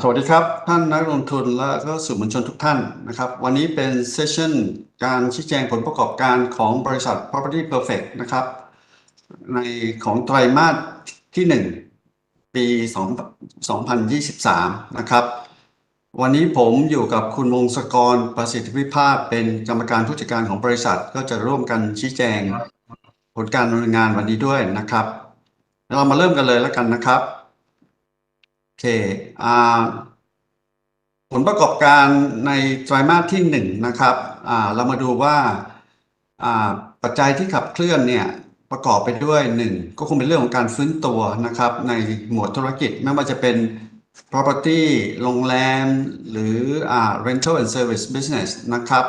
สวัสดีครับ ท่านนักลงทุนและก็สื่อมวลชนทุกท่านนะครับ วันนี้เป็นเซสชั่นการชี้แจงผลประกอบการของบริษัท Property Perfect นะครับ ในของไตรมาสที่ 1 ปี2 2023 นะครับ วันนี้ผมอยู่กับคุณวงศกรประสิทธิวิภาพเป็นกรรมการผู้จัดการของบริษัทก็จะร่วมกันชี้แจงผลการดำเนินงานวันนี้ด้วยนะครับ เรามาเริ่มกันเลยแล้วกันนะครับ เคอ่าผลประกอบการในไตรมาสที่หนึ่งนะครับเรามาดูว่าปัจจัยที่ขับเคลื่อนเนี่ยประกอบไปด้วยหนึ่งก็คงเป็นเรื่องของการฟื้นตัวนะครับ ในหมวดธุรกิจไม่ว่าจะเป็น property โรงแรม หรือ rental and service business นะครับ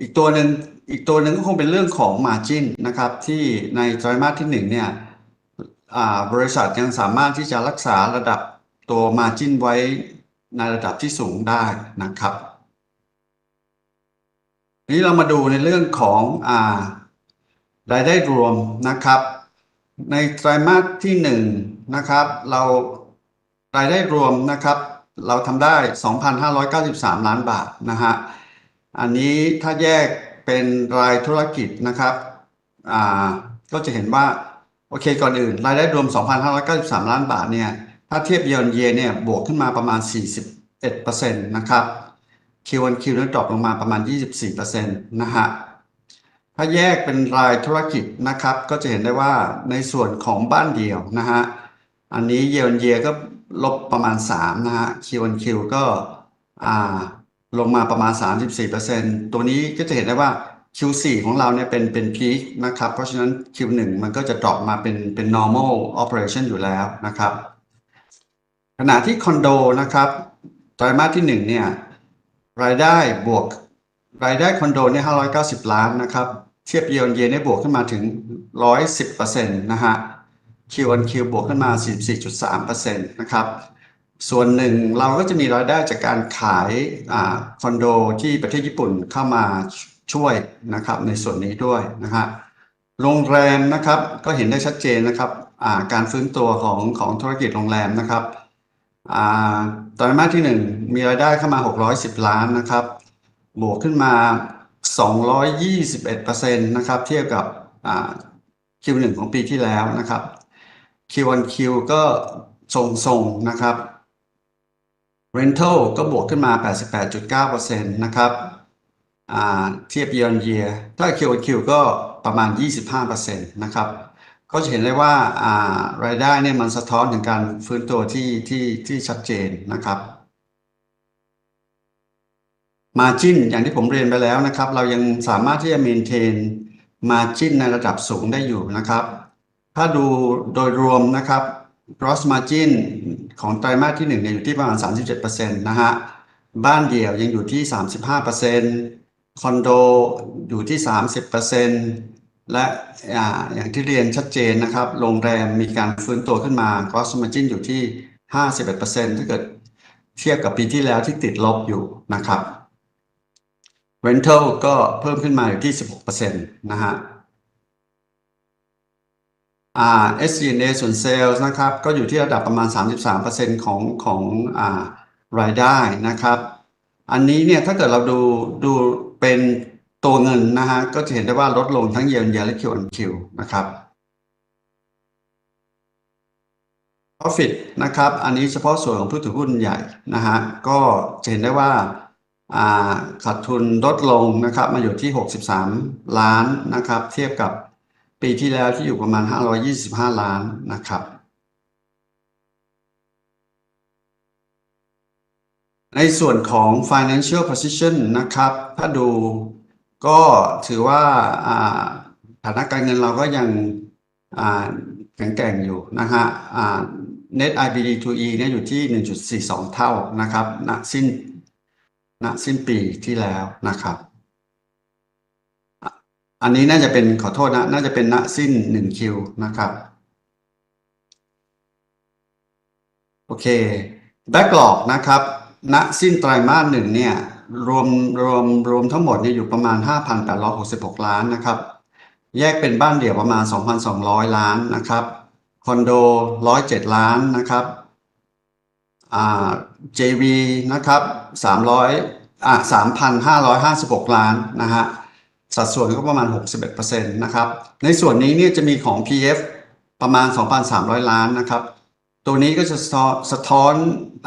อีกตัวหนึ่งอีกตัวหนึ่งก็คงเป็นเรื่องของ margin นะครับ ที่ในไตรมาสที่หนึ่งเนี่ยบริษัทยังสามารถที่จะรักษาระดับ ตัว Margin ไว้ในระดับที่สูงได้นะครับทีนี้เรามาดูในเรื่องของอ่ารายได้รวมนะครับ ในไตรมาสที่หนึ่งนะครับ เรารายได้รวมนะครับ เราทำได้ 2,593 ล้านบาทนะฮะอันนี้ถ้าแยกเป็นรายธุรกิจนะครับอ่าก็จะเห็นว่า โอเคก่อนอื่น รายได้รวม 2,593 ล้านบาทเนี่ย ถ้าเทียบเยนเยเนี่ยบวกขึ้นมาประมาณ 41%นะครับ Q1Q นั้นดรอปลงมาประมาณ 24%นะฮะถ้าแยกเป็นรายธุรกิจนะครับ ก็จะเห็นได้ว่าในส่วนของบ้านเดี่ยวนะฮะอันนี้เยนเยก็ลบประมาณ 3 นะฮะ Q1Q ก็อ่าลงมาประมาณ 34%ตัวนี้ก็จะเห็นได้ว่า Q4 ของเราเนี่ยเป็นเป็นพีคนะครับ เพราะฉะนั้น Q1 มันก็จะดรอปมาเป็นเป็น normal operation อยู่แล้วนะครับ ขณะที่คอนโดนะครับไตรมาสที่1เนี่ยรายได้บวก รายได้คอนโดเนี่ย590 ล้านนะครับ เทียบเยนเยนี่ยบวกขึ้นมาถึง 110%นะฮะ Q1Q บวกขึ้นมา 44.3%นะครับ ส่วนหนึ่งเราก็จะมีรายได้จากการขายอคอนโดที่ประเทศญี่ปุ่นเข้ามาช่วยนะครับในส่วนนี้ด้วยนะฮะโรงแรมนะครับก็เห็นได้ชัดเจนนะครับการฟื้นตัวของของธุรกิจโรงแรมนะครับ ไตรมาสที่หนึ่งมีรายได้เข้ามา 610 ล้านนะครับ บวกขึ้นมา 221%นะครับ เทียบกับ Q1 ของปีที่แล้วนะครับ Q1Q ก็ทรงๆนะครับ Rental ก็บวกขึ้นมา 88.9%นะครับเทียบ year on year ถ้า Q on Q ก็ประมาณ 25%นะครับ ก็จะเห็นได้ว่ารายได้เนี่ยมันสะท้อนถึงการฟื้นตัวที่ที่ที่ชัดเจนนะครับ Margin อย่างที่ผมเรียนไปแล้วนะครับ เรายังสามารถที่จะ maintain Margin ในระดับสูงได้อยู่นะครับ ถ้าดูโดยรวมนะครับ gross margin ของไตรมาสที่1เนี่ยอยู่ที่ประมาณ 37%นะฮะบ้านเดี่ยวยังอยู่ที่ 35%คอนโดอยู่ที่ 30% และออย่างที่เรียนชัดเจนนะครับ โรงแรมมีการฟื้นตัวขึ้นมา gross margin อยู่ที่ 51%ถ้าเกิดเทียบกับปีที่แล้วที่ติดลบอยู่นะครับ rental ก็เพิ่มขึ้นมาอยู่ที่ 16%นะฮะอ่า SG&A ส่วน Sales นะครับก็อยู่ที่ระดับประมาณ 33%ของของอ่ารายได้นะครับ อันนี้เนี่ยถ้าเกิดเราดูดูเป็น ตัวเงินนะฮะก็จะเห็นได้ว่าลดลงทั้ง Year on Year และ Q on Q นะครับ Profit นะครับ อันนี้เฉพาะส่วนของผู้ถือหุ้นใหญ่นะฮะก็จะเห็นได้ว่าอ่าขาดทุนลดลงนะครับมาอยู่ที่ 63 ล้านนะครับ เทียบกับปีที่แล้วที่อยู่ประมาณ 525 ล้านนะครับในส่วนของ financial position นะครับ ถ้าดู ก็ถือว่าฐานะการเงินเราก็ยังแข็งแกร่งอยู่นะฮะอ่า net IBD to E เนี่ยอยู่ที่ 1.42 เท่านะครับณสิ้นณสิ้นปีที่แล้วนะครับ อันนี้น่าจะเป็นขอโทษนะ น่าจะเป็นณสิ้น1คิวนะครับ โอเค backlog นะครับ ณสิ้นไตรมาสหนึ่งเนี่ย รวมรวมรวมทั้งหมดเนี่ยอยู่ประมาณ 5,866 ล้านนะครับ แยกเป็นบ้านเดี่ยวประมาณ 2,200 ล้านนะครับคอนโด 107 ล้านนะครับอ่า JV นะครับ300อ่า3,556 ล้านนะฮะสัดส่วนก็ประมาณ 61%นะครับ ในส่วนนี้เนี่ยจะมีของ PF ประมาณ 2,300 ล้านนะครับ ตัวนี้ก็จะสะท้อน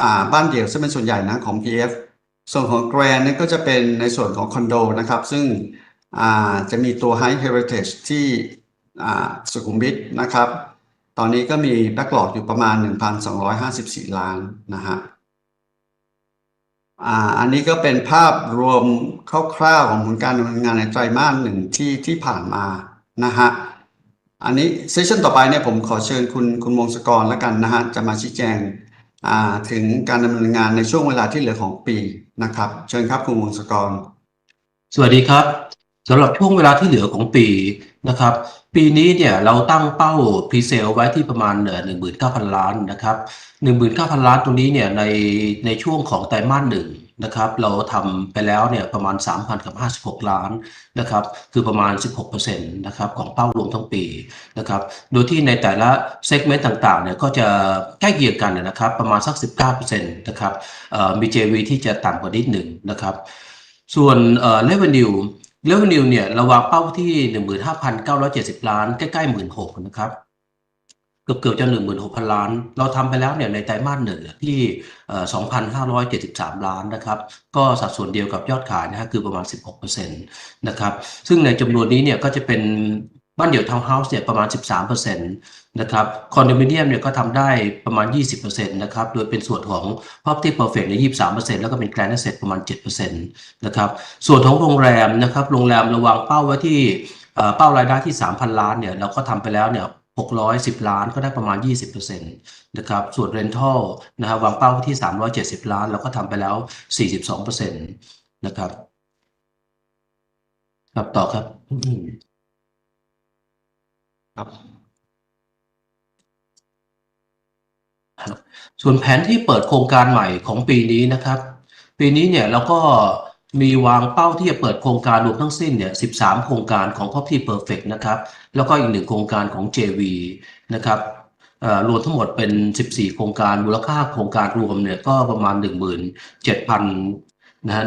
อ่าบ้านเดี่ยวซึ่งเป็นส่วนใหญ่นะของ PF ส่วนของ Grand เนี่ก็จะเป็นในส่วนของคอนโดนะครับ ซึ่งจะมีตัว High Heritage ที่สุขุมวิทนะครับ ตอนนี้ก็มีแบ็กหลอกอยู่ประมาณ 1,254 ล้านนะฮะอันนี้ก็เป็นภาพรวมคร่าวๆของผลการดำเนินงานในไตรมาสหนึ่งที่ที่ผ่านมานะฮะอันนี้เซสชันต่อไปเนี่ยผมขอเชิญคุณคุณวงศกรแล้วกันนะฮะจะมาชี้แจง ถึงการดำเนินงานในช่วงเวลาที่เหลือของปีนะครับ เชิญครับคุณวงศกร สวัสดีครับสำหรับช่วงเวลาที่เหลือของปีนะครับ ปีนี้เนี่ยเราตั้งเป้าพรีเซลไว้ที่ประมาณเอ่อหนึ่งหมื่นเก้าพันล้านนะครับหนึ่งหมื่นเก้าพันล้านตรงนี้เนี่ยในในช่วงของไตรมาสหนึ่ง นะครับเราทำไปแล้วเนี่ยประมาณ 3,000กับ56 ล้านนะครับคือประมาณ 16%นะครับของเป้ารวมทั้งปีนะครับโดยที่ในแต่ละเซกเมนต์ต่างๆเนี่ยก็จะใกล้เคียงกันนะครับประมาณสัก 19%นะครับมี JV ที่จะต่ำกว่านิดหนึ่งนะครับส่วน revenue revenue เนี่ยเราวางเป้าที่ 15,970 ล้าน ใกล้ๆ 16,000นะครับ เกือบเกือบจะ16,000ล้าน เราทำไปแล้วเนี่ยในไตรมาสหนึ่งเนี่ยที่เอ่อ2,573ล้านนะครับ ก็สัดส่วนเดียวกับยอดขายนะฮะคือประมาณ16%นะครับ ซึ่งในจำนวนนี้เนี่ยก็จะเป็นบ้านเดี่ยวทาวน์เฮาส์เนี่ยประมาณ 13%นะครับคอนโดมิเนียมเนี่ยก็ทำได้ประมาณ 20%นะครับ โดยเป็นส่วนของ Property Perfect เนี่ย23%แล้วก็เป็น Grand Asset ประมาณ 7%นะครับ ส่วนของโรงแรมนะครับ โรงแรมราวางเป้าไว้ที่เอ่อเป้ารายได้ที่ 3,000 ล้านเนี่ย เราก็ทำไปแล้วเนี่ย 610 ล้านก็ได้ประมาณ 20%นะครับ ส่วน Rental นะครับวางเป้าไว้ที่ 370 ล้าน เราก็ทำไปแล้ว 42%นะครับครับต่อครับ ครับ ส่วนแผนที่เปิดโครงการใหม่ของปีนี้นะครับ ปีนี้เนี่ยเราก็ มีวางเป้าที่จะเปิดโครงการรวมทั้งสิ้นเนี่ย 13 โครงการของ Property Perfect นะครับ แล้วก็อีกหนึ่งโครงการของ JV นะครับรวมทั้งหมดเป็น 14 โครงการ มูลค่าโครงการรวมเนี่ยก็ประมาณ 17,000นะฮะ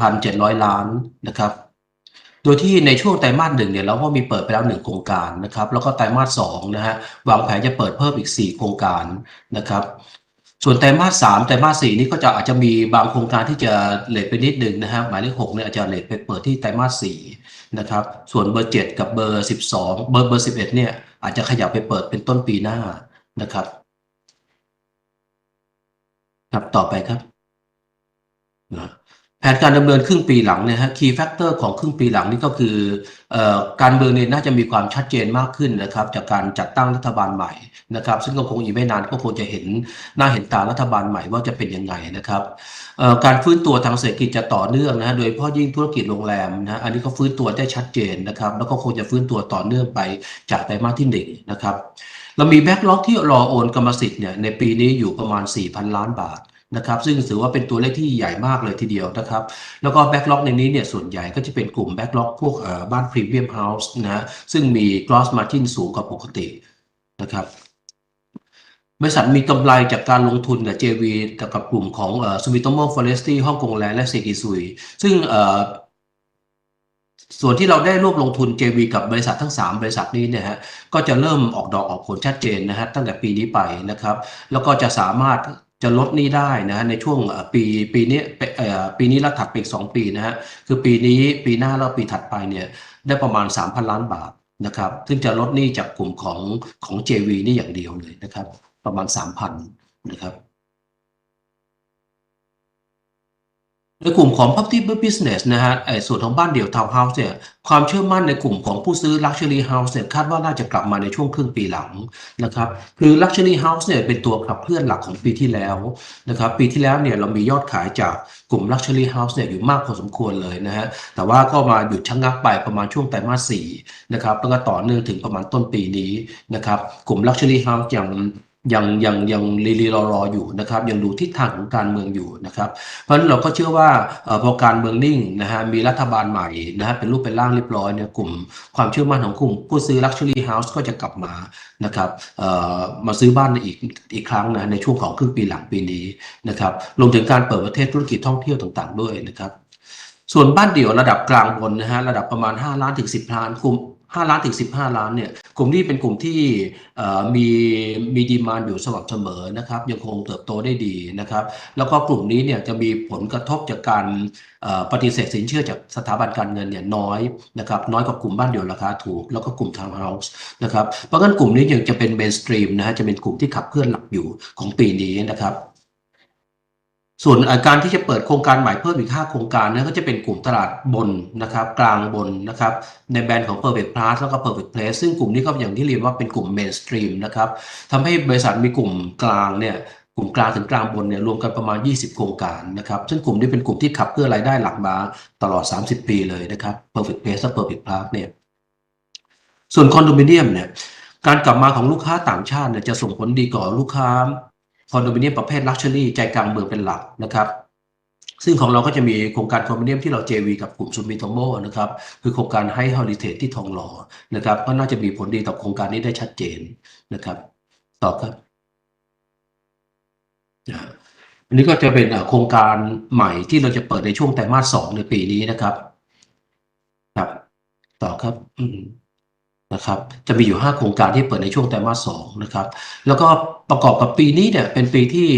17,700 ล้านนะครับ โดยที่ในช่วงไตรมาสหนึ่งเนี่ยเราก็มีเปิดไปแล้วหนึ่งโครงการนะครับ แล้วก็ไตรมาสสองนะฮะวางแผนจะเปิดเพิ่มอีก 4 โครงการนะครับ ส่วนไตรมาสสามไตรมาสสี่นี่ก็จะอาจจะมีบางโครงการที่จะเลทไปนิดนึงนะฮะหมายเลขหกเนี่ยอาจจะเลทไปเปิดที่ไตรมาสสี่นะครับส่วนเบอร์เจ็ดกับเบอร์สิบสองเบอร์เบอร์สิบเอ็ดเนี่ยอาจจะขยับไปเปิดเป็นต้นปีหน้านะครับครับต่อไปครับนะ แผนการดำเนินครึ่งปีหลังเนี่ยฮะ key factor ของครึ่งปีหลังนี่ก็คืออการเมืองเนี่ยน่าจะมีความชัดเจนมากขึ้นนะครับจากการจัดตั้งรัฐบาลใหม่นะครับ ซึ่งก็คงอีกไม่นานก็คงจะเห็นหน้าเห็นตารัฐบาลใหม่ว่าจะเป็นยังไงนะครับการฟื้นตัวทางเศรษฐกิจจะต่อเนื่องนะฮะโดยเฉพาะยิ่งธุรกิจโรงแรมนะฮะอันนี้ก็ฟื้นตัวได้ชัดเจนนะครับแล้วก็คงจะฟื้นตัวต่อเนื่องไปจากไตรมาสที่หนึ่งนะครับเรามีแบ็กล็อกที่รอโอนกรรมสิทธิ์เนี่ยในปีนี้อยู่ประมาณ 4,000 ล้านบาท นะครับซึ่งถือว่าเป็นตัวเลขที่ใหญ่มากเลยทีเดียวนะครับแล้วก็แบ็กล็อกในนี้เนี่ยส่วนใหญ่ก็จะเป็นกลุ่มแบ็กล็อกพวกบ้านพรีเมียมเฮาส์นะฮะซึ่งมี gross margin สูงกว่าปกตินะครับบริษัทมีกำไรจากการลงทุนกับ JV กับกลุ่มของเอ่อ Sumitomo Forestry ฮ่องกงแลนด์และเซกิซุยซึ่งส่วนที่เราได้ร่วมลงทุน JV กับบริษัททั้ง 3 บริษัทนี้เนี่ยฮะก็จะเริ่มออกดอกออกผลชัดเจนนะฮะตั้งแต่ปีนี้ไปนะครับ แล้วก็จะสามารถ จะลดหนี้ได้นะฮะในช่วงปีปีนี้ปีนี้แล้วถัดไปอีก2ปีนะฮะคือปีนี้ปีหน้าแล้วปีถัดไปเนี่ยได้ประมาณ 3,000 ล้านบาทนะครับซึ่งจะลดหนี้จากกลุ่มของของ JV นี่อย่างเดียวเลยนะครับ ประมาณ 3,000นะครับ ในกลุ่มของ property business นะฮะไอ้ส่วนของบ้านเดี่ยวทาวน์เฮาส์เนี่ยความเชื่อมั่นในกลุ่มของผู้ซื้อ luxury house เนี่ยคาดว่าน่าจะกลับมาในช่วงครึ่งปีหลังนะครับคือ luxury house เนี่ยเป็นตัวขับเคลื่อนหลักของปีที่แล้วนะครับปีที่แล้วเนี่ยเรามียอดขายจากกลุ่ม luxury house เนี่ยอยู่มากพอสมควรเลยนะฮะแต่ว่าก็มาหยุดชะงักไปประมาณช่วงไตรมาสสี่นะครับแล้วก็ต่อเนื่องถึงประมาณต้นปีนี้นะครับกลุ่ม luxury house อย่าง ยังยังยังรีรีรอรออยู่นะครับยังดูทิศทางของการเมืองอยู่นะครับ เพราะฉะนั้นเราก็เชื่อว่าออพอการเมืองนิ่งนะฮะมีรัฐบาลใหม่นะฮะเป็นรูปเป็นร่างเรียบร้อยเนี่ยกลุ่มความเชื่อมั่นของกลุ่ม ผู้ซื้อ Luxury House ก็จะกลับมานะครับมาซื้อบ้านในอีกอีกครั้งนะในช่วงของครึ่งปีหลังปีนี้นะครับรวมถึงการเปิดประเทศธุรกิจท่องเที่ยวต่างๆ ด้วยนะครับ ส่วนบ้านเดี่ยวระดับกลางบนนะฮะระดับประมาณ 5 ล้านถึง 10 ล้านกลุ่ม 5 ล้านถึง 15 ล้านเนี่ยกลุ่มนี้เป็นกลุ่มที่มีมีดีมานอยู่สม่ำเสมอนะครับยังคงเติบโตได้ดีนะครับ แล้วก็กลุ่มนี้เนี่ยจะมีผลกระทบจากการปฏิเสธสินเชื่อจากสถาบันการเงินเนี่ยน้อยนะครับน้อยกว่ากลุ่มบ้านเดี่ยวราคาถูก แล้วก็กลุ่มทาวน์เฮาส์นะครับเพราะงั้นกลุ่มนี้ยังจะเป็นเมนสตรีมนะฮะจะเป็นกลุ่มที่ขับเคลื่อนหลักอยู่ของปีนี้นะครับ ส่วนการที่จะเปิดโครงการใหม่เพิ่มอีก 5 โครงการนั้นก็จะเป็นกลุ่มตลาดบนนะครับกลางบนนะครับในแบรนด์ของ Perfect Plus แล้วก็ Perfect Place ซึ่งกลุ่มนี้ก็อย่างที่เรียนว่าเป็นกลุ่ม mainstream นะครับทำให้บริษัทมีกลุ่มกลางเนี่ยกลุ่มกลางถึงกลางบนเนี่ยรวมกันประมาณ 20 โครงการนะครับซึ่งกลุ่มนี้เป็นกลุ่มที่ขับเคลื่อนรายได้หลักมาตลอด 30 ปีเลยนะครับ Perfect Place และ Perfect Plus เนี่ยส่วนคอนโดมิเนียมเนี่ยการกลับมาของลูกค้าต่างชาติเนี่ยจะส่งผลดีต่อลูกค้า คอนโดมิเนียมประเภทลักชัวรี่ใจกลางเมืองเป็นหลักนะครับซึ่งของเราก็จะมีโครงการคอนโดมิเนียมที่เรา JV กับกลุ่มซูมิโตโมนะครับ คือโครงการให้ฮอลิเทจที่ทองหล่อนะครับ ก็น่าจะมีผลดีต่อโครงการนี้ได้ชัดเจนนะครับ ต่อครับ อันนี้ก็จะเป็นโครงการใหม่ที่เราจะเปิดในช่วงไตรมาสสองในปีนี้นะครับ ครับ ต่อครับ อืม นะครับจะมีอยู่ 5 โครงการที่เปิดในช่วงไตรมาสสองนะครับแล้วก็ประกอบกับปีนี้เนี่ยเป็นปีที่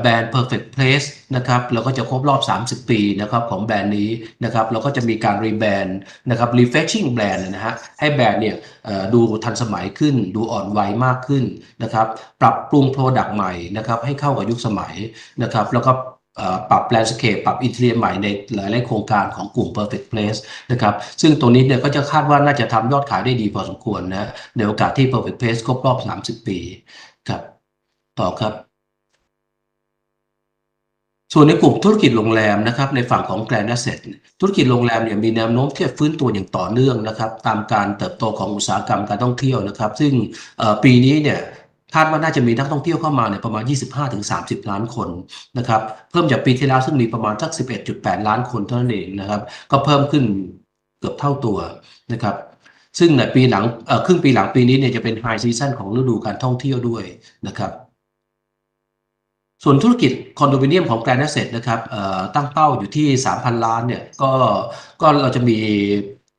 แบรนด์ Perfect Place นะครับแล้วก็จะครบรอบ 30 ปีนะครับของแบรนด์นี้นะครับแล้วก็จะมีการรีแบรนด์นะครับ refreshing แบรนด์นะฮะให้แบรนด์เนี่ยดูทันสมัยขึ้น ดูอ่อนวัยมากขึ้นนะครับปรับปรุง Product ใหม่นะครับให้เข้ากับยุคสมัยนะครับแล้วก็ ปรับแ a น d สเคปปรับอินเทอร์ใหม่ในหลายๆโครงการของกลุ่ม Perfect Place นะครับซึ่งตรงนี้เนี่ยก็จะคาดว่าน่าจะทำยอดขายได้ดีพอสมควรนะในโอกาสที่ Perfect Place ครบรอบ 30 ปีครับต่อครับส่วนในกลุ่มธุรกิจโรงแรมนะครับในฝั่งของ Grand Asset ธุรกิจโรงแรมเนี่ยมีแนวโน้มที่จะฟื้นตัวอย่างต่อเนื่องนะครับตามการเติบโตของอุตสาหกรรมการท่องเที่ยวนะครับ ซึ่งปีนี้เนี่ย คาดว่าน่าจะมีนักท่องเที่ยวเข้ามาเนี่ยประมาณ 25-30 ล้านคนนะครับเพิ่มจากปีที่แล้วซึ่งมีประมาณสัก 11.8 ล้านคนเท่านั้นเองนะครับ ก็เพิ่มขึ้นเกือบเท่าตัวนะครับซึ่งในปีหลังครึ่งปีหลังปีนี้เนี่ยจะเป็นไฮซีซันของฤดูการท่องเที่ยวด้วยนะครับส่วนธุรกิจคอนโดมิเนียมของแกรนด์เซ t นะครับตั้งเป้าอยู่ที่ 3,000 ล้านเนี่ยก็ก็เราจะมี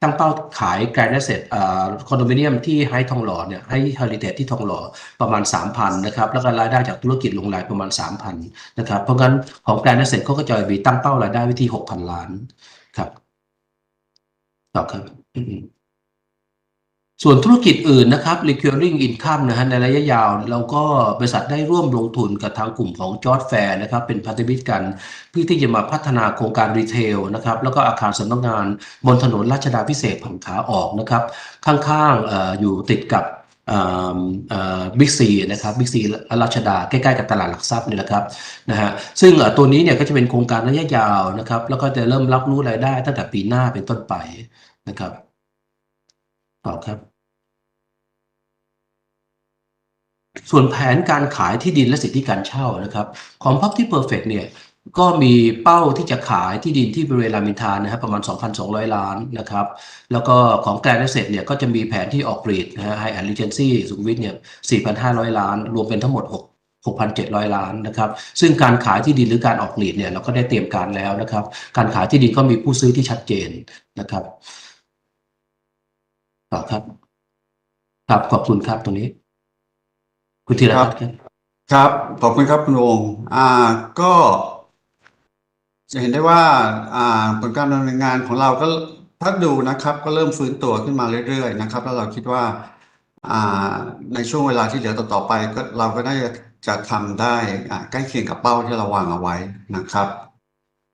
ตั้งเป้าขายแกรนด์เซ t เอ่อคอนโดมิเนียมที่ให้ทองหล่อเนี่ยให้เฮลิเทจที่ทองหล่อประมาณ 3,000นะครับแล้วก็รายได้จากธุรกิจโรงแรมประมาณ 3,000นะครับเพราะงั้นของแกรนด์เซ t เขาก็จะมีตั้งเป้ารายได้ไว้ที่6,000 ล้านครับต่อครับ ส่วนธุรกิจอื่นนะครับ recurring income นะฮะในระยะยาว เราก็บริษัทได้ร่วมลงทุนกับทางกลุ่มของจอร์ดแฟร์นะครับ เป็นพันธมิตรกัน เพื่อที่จะมาพัฒนาโครงการรีเทลนะครับ แล้วก็อาคารสำนักงานบนถนนราชดาพิเศษฝั่งขาออกนะครับ ข้างๆออยู่ติดกับบิ๊กซีนะครับบิ๊กซีราชดาใกล้ๆกับตลาดหลักทรัพย์นี่แหละครับนะฮะซึ่งตัวนี้เนี่ยก็จะเป็นโครงการระยะยาวนะครับ แล้วก็จะเริ่มรับรู้รายได้ตั้งแต่ปีหน้าเป็นต้นไปนะครับ ต่อครับ ส่วนแผนการขายที่ดินและสิทธิการเช่านะครับ ของ Property Perfect เนี่ยก็มีเป้าที่จะขายที่ดินที่บริเวณรามินทานนะครับประมาณ 2,200 ล้านนะครับแล้วก็ของแกรนด์เซ t เนี่ยก็จะมีแผนที่ออกรีดนะฮะ High and Regency สุขวิทเนี่ย 4,500 ล้าน รวมเป็นทั้งหมด 6 6,700 ล้านนะครับ ซึ่งการขายที่ดินหรือการออกกรีดเนี่ยเราก็ได้เตรียมการแล้วนะครับ การขายที่ดินก็มีผู้ซื้อที่ชัดเจนนะครับ ต่อครับ ครับขอบคุณครับตรงนี้ คุณธีรพัฒน์ครับ ครับ ขอบคุณครับคุณองค์อ่าก็ จะเห็นได้ว่า อ่า ผลการดำเนินงานของเราก็ถ้าดูนะครับ ก็เริ่มฟื้นตัวขึ้นมาเรื่อยๆนะครับ แล้วเราคิดว่า อ่า ในช่วงเวลาที่เหลือต่อๆไป ก็เราก็น่าจะจะทำได้ใกล้เคียงกับเป้าที่เราวางเอาไว้นะครับ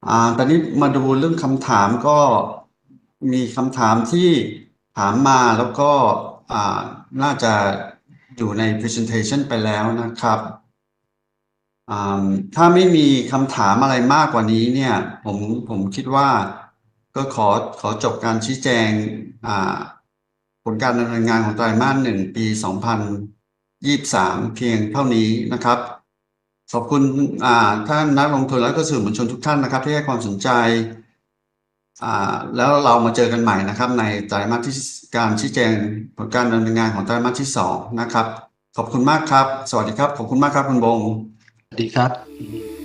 อ่าตอนนี้มาดูเรื่องคำถามก็มีคำถามที่ ถามมาแล้วก็น่าจะอยู่ใน presentation ไปแล้วนะครับถ้าไม่มีคำถามอะไรมากกว่านี้เนี่ย ผมผมคิดว่าก็ขอขอจบการชี้แจงผลการดำเนินงานของไตรมาสหนึ่งปี23เพียงเท่านี้นะครับ ขอบคุณท่านนักลงทุนและก็สื่อมวลชนทุกท่านนะครับ ที่ให้ความสนใจ แล้วเรามาเจอกันใหม่นะครับ ในไตรมาสที่การชี้แจงผลการดำเนินงานของไตรมาสที่สองนะครับ ขอบคุณมากครับ สวัสดีครับ ขอบคุณมากครับคุณบงสวัสดีครับ